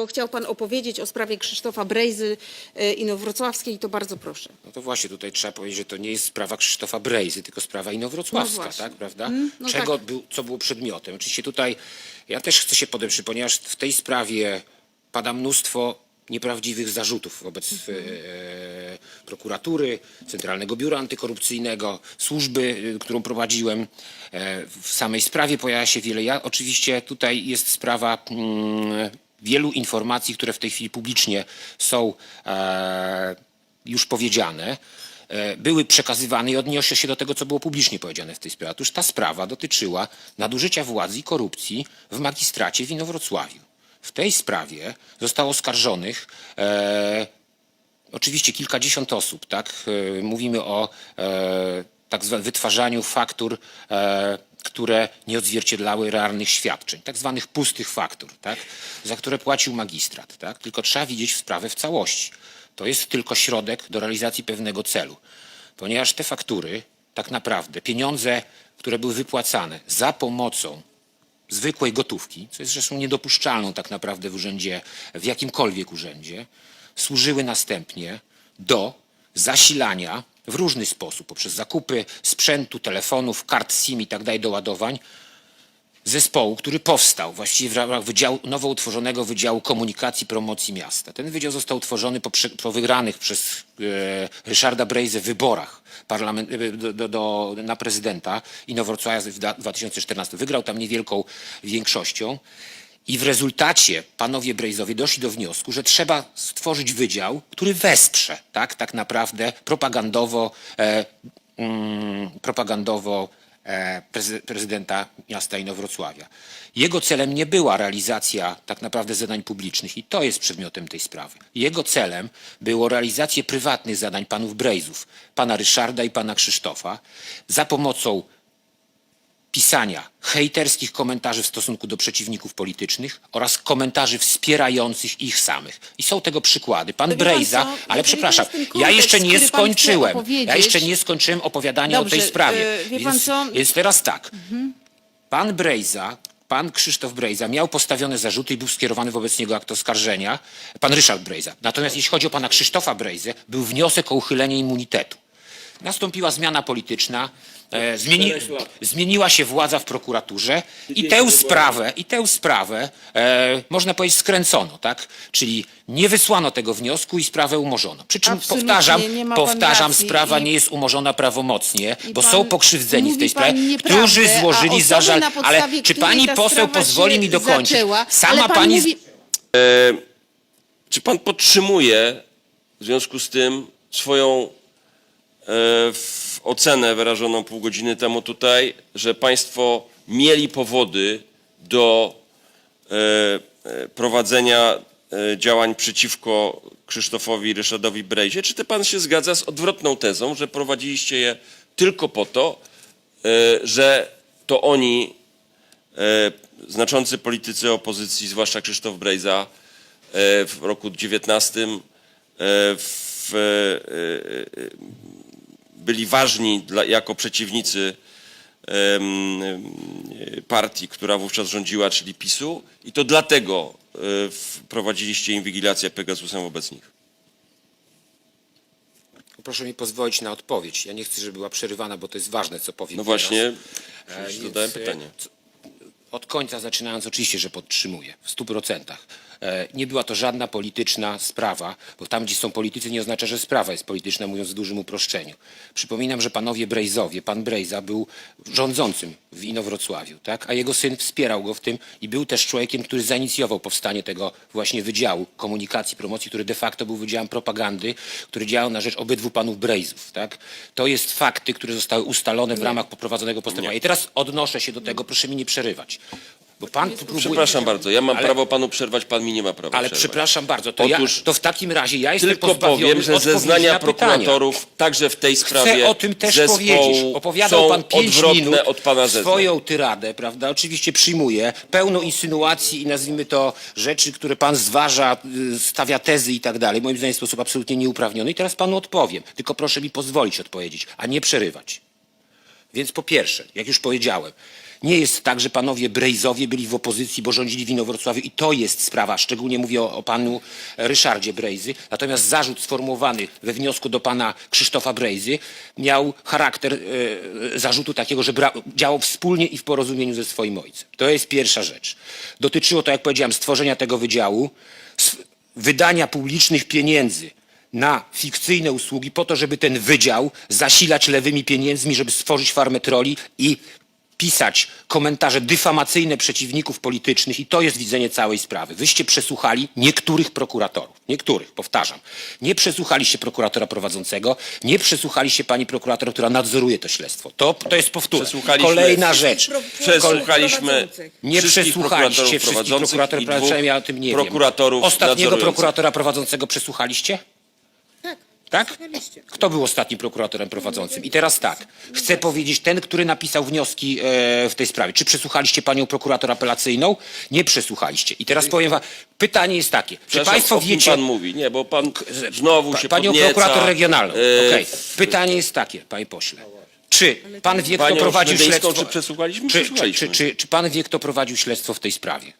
Bo chciał pan opowiedzieć o sprawie Krzysztofa Brejzy e, Inowrocławskiej, to bardzo proszę. No to właśnie tutaj trzeba powiedzieć, że to nie jest sprawa Krzysztofa Brejzy, tylko sprawa Inowrocławska, No właśnie. tak, prawda? no Czego tak. był, co było przedmiotem. Oczywiście tutaj ja też chcę się podeprzeć, ponieważ w tej sprawie pada mnóstwo nieprawdziwych zarzutów wobec Mhm. e, prokuratury, Centralnego Biura Antykorupcyjnego, służby, y, którą prowadziłem. E, w samej sprawie pojawia się wiele. Ja oczywiście tutaj jest sprawa mm, wielu informacji, które w tej chwili publicznie są e, już powiedziane, e, były przekazywane i odniosę się do tego, co było publicznie powiedziane w tej sprawie. Otóż ta sprawa dotyczyła nadużycia władzy i korupcji w magistracie w Inowrocławiu. W tej sprawie zostało oskarżonych e, oczywiście kilkadziesiąt osób, tak? E, Mówimy o e, tak zwanym wytwarzaniu faktur, e, które nie odzwierciedlały realnych świadczeń, tak zwanych pustych faktur, tak? Za które płacił magistrat, tak? Tylko trzeba widzieć sprawę w całości. To jest tylko środek do realizacji pewnego celu. Ponieważ te faktury, tak naprawdę, pieniądze, które były wypłacane za pomocą zwykłej gotówki, co jest zresztą niedopuszczalną tak naprawdę w urzędzie, w jakimkolwiek urzędzie, służyły następnie do zasilania w różny sposób, poprzez zakupy sprzętu, telefonów, kart SIM i tak dalej, doładowań, zespołu, który powstał właściwie w ramach wydziału, nowo utworzonego Wydziału Komunikacji Promocji Miasta. Ten wydział został utworzony po, po wygranych przez e, Ryszarda Brejzę wyborach parlament, e, do, do, do, na prezydenta Inowrocławia w da- 2014. Wygrał tam niewielką większością. I w rezultacie panowie Brejzowie doszli do wniosku, że trzeba stworzyć wydział, który wesprze tak, tak naprawdę propagandowo, e, mm, propagandowo e, prezy- prezydenta miasta Inowrocławia. Jego celem nie była realizacja tak naprawdę zadań publicznych i to jest przedmiotem tej sprawy. Jego celem było realizację prywatnych zadań panów Brejzów, pana Ryszarda i pana Krzysztofa za pomocą pisania hejterskich komentarzy w stosunku do przeciwników politycznych oraz komentarzy wspierających ich samych. I są tego przykłady. Pan wie pan Brejza, co? ale Jeżeli przepraszam, to jest ten ja jeszcze nie który pan chce skończyłem. Ja jeszcze nie skończyłem opowiadania o Dobrze, tej sprawie. e, wie pan więc, co? Mhm. więc teraz tak. Pan Brejza, pan Krzysztof Brejza miał postawione zarzuty i był skierowany wobec niego akt oskarżenia. Pan Ryszard Brejza. Natomiast jeśli chodzi o pana Krzysztofa Brejzę, był wniosek o uchylenie immunitetu. Nastąpiła zmiana polityczna, e, zmieni, zmieniła się władza w prokuraturze i tę sprawę, i tę sprawę e, można powiedzieć skręcono, tak? Czyli nie wysłano tego wniosku i sprawę umorzono. Przy czym Absolutnie powtarzam, nie ma pan powtarzam, racji sprawa i- nie jest umorzona prawomocnie, I bo pan są pokrzywdzeni w mówi tej pan sprawie, nieprawdę, którzy a złożyli osoby, zażal. na Ale czy której pani ta poseł sprawa pozwoli się mi dokończyć? zaczęła, Sama pan pani. Mówi... Czy pan podtrzymuje w związku z tym swoją e, w- ocenę wyrażoną pół godziny temu tutaj, że państwo mieli powody do e, e, prowadzenia e, działań przeciwko Krzysztofowi Ryszardowi Brejzie? Czy to pan się zgadza z odwrotną tezą, że prowadziliście je tylko po to, że to oni, znaczący politycy opozycji, zwłaszcza Krzysztof Brejza, w roku 19 e, w, byli ważni dla, jako przeciwnicy partii, która wówczas rządziła, czyli PiSu i to dlatego e, wprowadziliście inwigilację Pegasusem wobec nich. Proszę mi pozwolić na odpowiedź. Ja nie chcę, żeby była przerywana, bo to jest ważne, co powiem. No właśnie, E, więc, zadałem e, pytanie. co- Od końca zaczynając, oczywiście, że podtrzymuję w stu procentach. E, Nie była to żadna polityczna sprawa, bo tam, gdzie są politycy, nie oznacza, że sprawa jest polityczna, mówiąc w dużym uproszczeniu. Przypominam, że panowie Brejzowie, pan Brejza był rządzącym w Inowrocławiu, tak? a jego syn wspierał go w tym i był też człowiekiem, który zainicjował powstanie tego właśnie Wydziału Komunikacji, Promocji, który de facto był Wydziałem Propagandy, który działał na rzecz obydwu panów Brejzów. Tak? To jest fakty, które zostały ustalone w ramach poprowadzonego postępowania. I teraz odnoszę się do tego, proszę mi nie przerywać. Bo pan próbuje... Przepraszam bardzo, ja mam Ale- prawo panu przerwać, pan mi nie ma prawa Ale przerwać. przepraszam bardzo, to, ja, Otóż to w takim razie ja jestem Tylko pozbawiony powiem, że odpowiedzi zeznania na pytania. prokuratorów także w tej sprawie Chcę o tym też zespołu powiedzieć. Opowiadał są pan pięć odwrotne minut od pana zeznań. swoją tyradę, prawda? Oczywiście przyjmuję. Pełno insynuacji i nazwijmy to rzeczy, które pan zważa, y, stawia tezy i tak dalej. Moim zdaniem w sposób absolutnie nieuprawniony. I teraz panu odpowiem. Tylko proszę mi pozwolić odpowiedzieć, a nie przerywać. Więc po pierwsze, jak już powiedziałem, Nie jest tak, że panowie Brejzowie byli w opozycji, bo rządzili w Inowrocławiu i to jest sprawa, szczególnie mówię o, o panu Ryszardzie Brejzy. Natomiast zarzut sformułowany we wniosku do pana Krzysztofa Brejzy miał charakter e, zarzutu takiego, że bra- działał wspólnie i w porozumieniu ze swoim ojcem. To jest pierwsza rzecz. Dotyczyło to, jak powiedziałem, stworzenia tego wydziału, wydania publicznych pieniędzy na fikcyjne usługi po to, żeby ten wydział zasilać lewymi pieniędzmi, żeby stworzyć farmę troli i pisać komentarze dyfamacyjne przeciwników politycznych i to jest widzenie całej sprawy. Wyście przesłuchali niektórych prokuratorów. Niektórych, powtarzam. Nie przesłuchaliście prokuratora prowadzącego, nie przesłuchaliście pani prokurator, która nadzoruje to śledztwo. To, to jest powtórka. Kolejna rzecz. Przesłuchaliśmy. Nie wszystkich przesłuchaliście prokuratorów wszystkich prokuratorów prowadzących, ja o tym nie prokuratorów wiem. Ostatniego nadzorujących. prokuratora prowadzącego przesłuchaliście? Tak. Kto był ostatnim prokuratorem prowadzącym? I teraz tak, chcę powiedzieć, ten, który napisał wnioski e, w tej sprawie. Czy przesłuchaliście panią prokurator apelacyjną? Nie przesłuchaliście. I teraz powiem wam, pytanie jest takie. Czy Przepraszam, państwo o kim wiecie... pan mówi? Nie, bo pan znowu się Panią podnieca. prokurator regionalną. e, Okej. Pytanie jest takie, panie pośle. Czy pan wie, kto Panią prowadził Szmedyńską, śledztwo... czy przesłuchaliśmy? Czy, czy, Przesłuchaliśmy. czy, czy, czy pan wie, kto prowadził śledztwo w tej sprawie?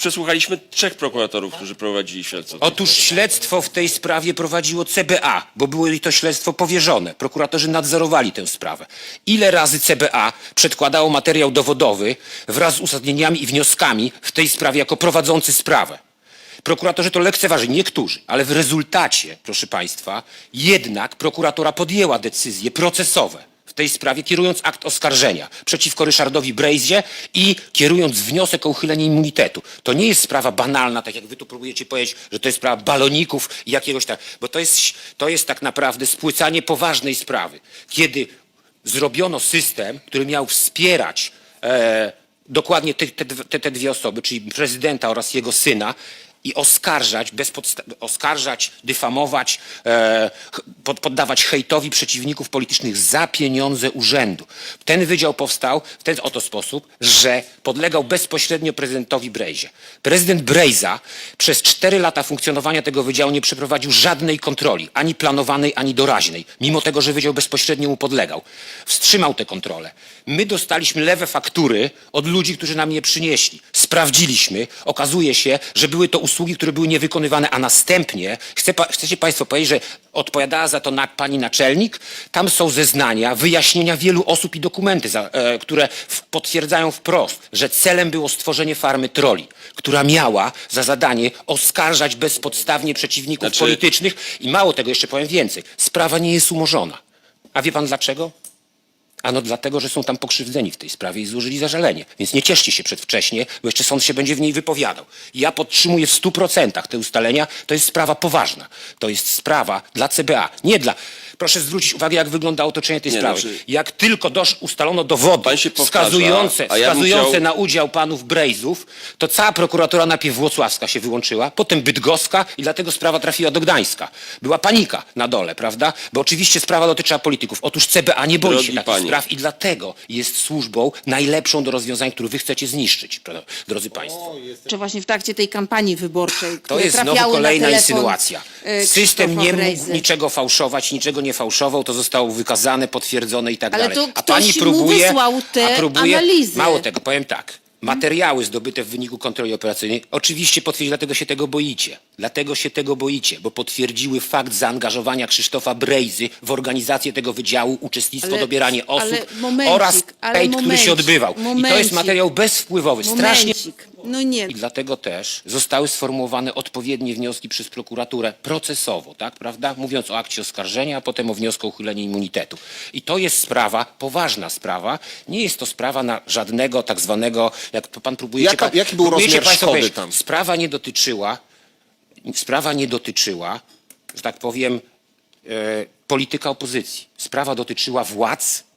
Przesłuchaliśmy trzech prokuratorów, którzy prowadzili śledztwo. Otóż śledztwo w tej sprawie prowadziło CBA, bo było jej to śledztwo powierzone. Prokuratorzy nadzorowali tę sprawę. Ile razy CBA przedkładało materiał dowodowy wraz z uzasadnieniami i wnioskami w tej sprawie jako prowadzący sprawę? Prokuratorzy to lekceważyli, niektórzy, ale w rezultacie, proszę Państwa, jednak prokuratura podjęła decyzje procesowe w tej sprawie, kierując akt oskarżenia przeciwko Ryszardowi Brejzie i kierując wniosek o uchylenie immunitetu. To nie jest sprawa banalna, tak jak wy tu próbujecie powiedzieć, że to jest sprawa baloników i jakiegoś tak, bo to jest, to jest tak naprawdę spłycanie poważnej sprawy. Kiedy zrobiono system, który miał wspierać e, dokładnie te, te, te, dwie osoby, czyli prezydenta oraz jego syna i oskarżać, bez oskarżać, dyfamować, e, pod, poddawać hejtowi przeciwników politycznych za pieniądze urzędu. Ten wydział powstał w ten oto sposób, że podlegał bezpośrednio prezydentowi Brejzie. Prezydent Brejza przez cztery lata funkcjonowania tego wydziału nie przeprowadził żadnej kontroli, ani planowanej, ani doraźnej, mimo tego, że wydział bezpośrednio mu podlegał. Wstrzymał tę kontrolę. My dostaliśmy lewe faktury od ludzi, którzy nam je przynieśli. Sprawdziliśmy. Okazuje się, że były to usługi, które były niewykonywane, a następnie, chce, pa- chcecie Państwo powiedzieć, że odpowiadała za to na, pani naczelnik? Tam są zeznania, wyjaśnienia wielu osób i dokumenty, za, e, które w, potwierdzają wprost, że celem było stworzenie farmy troli, która miała za zadanie oskarżać bezpodstawnie przeciwników Znaczy- politycznych i mało tego, jeszcze powiem więcej, sprawa nie jest umorzona. A wie pan dlaczego? Ano dlatego, że są tam pokrzywdzeni w tej sprawie i złożyli zażalenie. Więc nie cieszcie się przedwcześnie, bo jeszcze sąd się będzie w niej wypowiadał. Ja podtrzymuję w stu procentach te ustalenia. To jest sprawa poważna. To jest sprawa dla CBA, nie dla... Proszę zwrócić uwagę, jak wygląda otoczenie tej Nie, sprawy. znaczy- Jak tylko dosz, ustalono dowody Pan się powtarza, wskazujące, a ja bym wskazujące chciał- na udział panów Brejzów, to cała prokuratura najpierw włocławska się wyłączyła, potem bydgoska i dlatego sprawa trafiła do Gdańska. Była panika na dole, prawda? Bo oczywiście sprawa dotyczyła polityków. Otóż CBA nie boi Drogi się takich panie. Spraw i dlatego jest służbą najlepszą do rozwiązań, które wy chcecie zniszczyć, prawda, drodzy państwo. Czy właśnie w trakcie tej kampanii wyborczej, To które jest znowu trafiały kolejna na telefon, insynuacja. e, System Krzysztofa nie mógł Brejzy. niczego fałszować, niczego nie fałszował, to zostało wykazane, potwierdzone i tak Ale dalej. to a ktoś pani mu próbuje, wysłał te a próbuje, analizy. Mało tego, powiem tak. Materiały zdobyte w wyniku kontroli operacyjnej oczywiście potwierdziły, dlatego się tego boicie. Dlatego się tego boicie, bo potwierdziły fakt zaangażowania Krzysztofa Brejzy w organizację tego wydziału, uczestnictwo, Ale- dobieranie osób momencik, oraz ale pejt, który momencik, się odbywał. I to jest momencik. materiał bezwpływowy. Strasznie Momencik. No nie. i dlatego też zostały sformułowane odpowiednie wnioski przez prokuraturę procesowo, tak, prawda? Mówiąc o akcie oskarżenia, a potem o wniosku o uchylenie immunitetu. I to jest sprawa, poważna sprawa. Nie jest to sprawa na żadnego tak zwanego, jak to pan próbuje... Jaka- jaki był rozmiar szkody tam? Sprawa nie dotyczyła, sprawa nie dotyczyła, że tak powiem, e, polityka opozycji. Sprawa dotyczyła władz